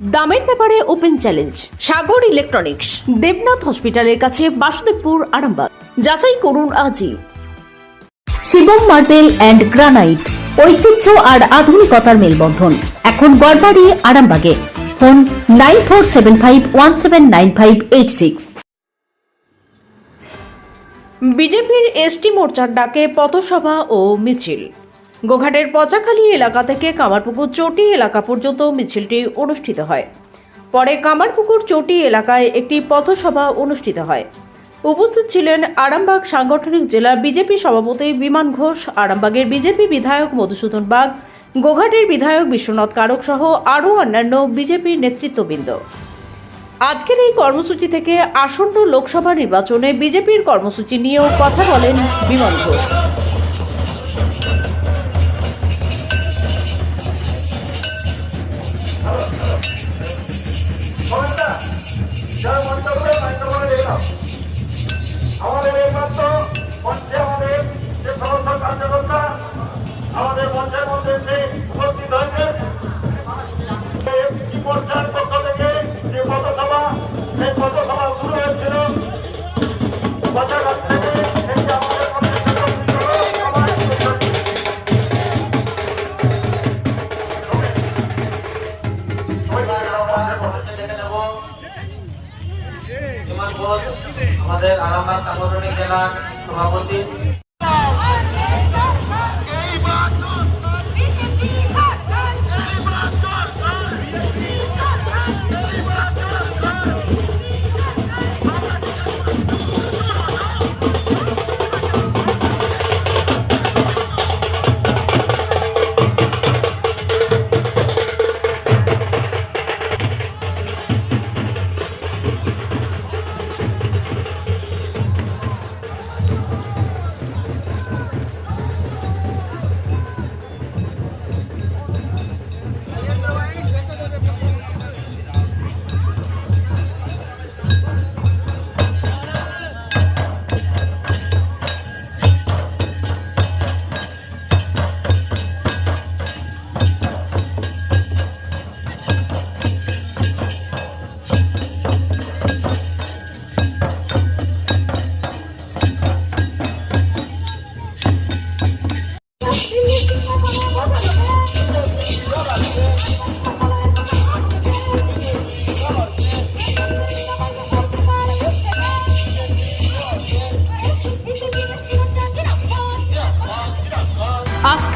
দামের ব্যাপারে open challenge, Sagar electronics, Debnath হসপিটালের কাছে বাসুদেবপুর, আরামবাগ। যাচাই করুন আজই। শিবম মার্বেল অ্যান্ড গ্রানাইট, ঐতিহ্য আর আধুনিকতার মেলবন্ধন। এখন গড়বাড়ি, আরামবাগে। Phone nine four seven five one seven nine five eight six. বিজেপির এসটি মোর্চার ডাকে পথসভা ও মিছিল। গোঘাটের পচাখালী এলাকা থেকে কামারপুকুর চটি এলাকা পর্যন্ত মিছিলটি অনুষ্ঠিত হয়। পরে কামারপুকুর চটি এলাকায় একটি পথসভা অনুষ্ঠিত হয়। উপস্থিত ছিলেন আরামবাগ সাংগঠনিক জেলা বিজেপি সভাপতি বিমান ঘোষ, আরামবাগের বিজেপি বিধায়ক মধুসূদন বাগ, গোঘাটের বিধায়ক বিশ্বনাথ কারক সহ আরও অন্যান্য বিজেপি নেতৃত্ববৃন্দ। আজকের এই কর্মসূচি থেকে আসন্ন লোকসভা নির্বাচনে বিজেপির কর্মসূচি নিয়েও কথা বলেন বিমান ঘোষ। আমাদের একমাত্র মঞ্চে আমাদের যে সমস্ত কার্যকর্তা আমাদের আরামবাগ সাংগঠনিক জেলার সভাপতি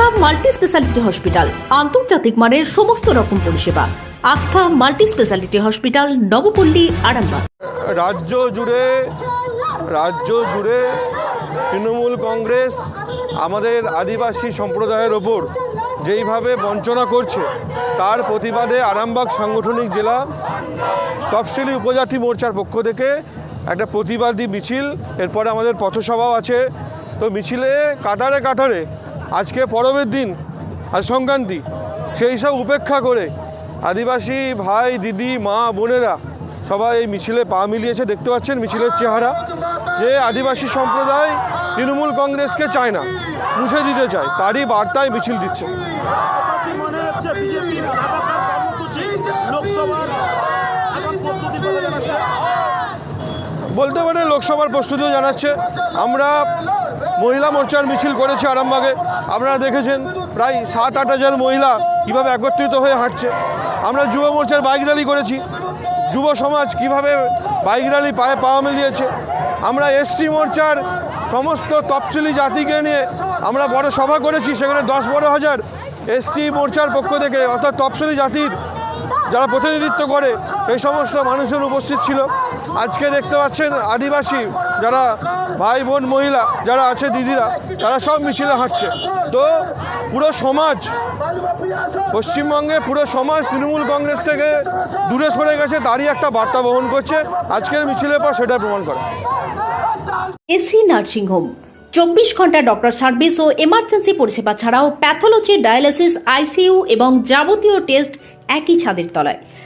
আস্থা মাল্টি স্পেশালিটি হসপিটাল। আন্তর্জাতিক মানের সমস্ত রকম পরিষেবা। Astha multi speciality hospital, Nabapalli, Arambagh. রাজ্য জুড়ে রাজ্য জুড়ে তৃণমূল কংগ্রেস আমাদের আদিবাসী সম্প্রদায়ের ওপর যেইভাবে বঞ্চনা করছে, তার প্রতিবাদে আরামবাগ সাংগঠনিক জেলা তফসিলি উপজাতি মোর্চার পক্ষ থেকে একটা প্রতিবাদী মিছিল, এরপরে আমাদের পথসভাও আছে। তো মিছিলে কাতারে কাতারে আজকে পরবের দিন আর সংক্রান্তি। সেই সব উপেক্ষা করে আদিবাসী ভাই, দিদি, মা, বোনেরা সবাই এই মিছিলে পা মিলিয়েছে। দেখতে পাচ্ছেন মিছিলের চেহারা। যে আদিবাসী সম্প্রদায় তৃণমূল কংগ্রেসকে চায় না মুছে দিতে চায়, তারই বার্তায় মিছিল দিচ্ছে। বলতে পারে লোকসভার প্রস্তুতিও জানাচ্ছে। আমরা মহিলা মোর্চার মিছিল করেছি আরামবাগে। আপনারা দেখেছেন প্রায় সাত, আট হাজার মহিলা কীভাবে একত্রিত হয়ে হাঁটছে। আমরা যুব মোর্চার বাইক র্যালি করেছি। যুব সমাজ কীভাবে বাইক র্যালি পায়ে পাওয়া মিলিয়েছে। আমরা এসসি মোর্চার সমস্ত তফসিলি জাতিকে নিয়ে আমরা বড় সভা করেছি, সেখানে দশ, বারো হাজার এসসি মোর্চার পক্ষ থেকে, অর্থাৎ তফসিলি জাতির যারা প্রতিনিধিত্ব করে এই সমস্ত মানুষজন উপস্থিত ছিল। আজকে দেখতে পাচ্ছেন আদিবাসী যারা ভাই, বোন, মহিলা যারা আছে, দিদিরা, তারা সব মিছিলে হাঁটছে। তো পুরো সমাজ, পশ্চিমবঙ্গে পুরো সমাজ তৃণমূল কংগ্রেস থেকে দূরে সরে গেছে, তারই একটা বার্তা বহন করছে। আজকের মিছিলের পর সেটা প্রমাণ করে। AC nursing home. চব্বিশ ঘণ্টা ডক্টর সার্ভিস ও এমার্জেন্সি পরিষেবা ছাড়াও প্যাথোলজি, ডায়ালিসিস, আইসিইউ এবং যাবতীয় টেস্ট একই ছাদের তলায়।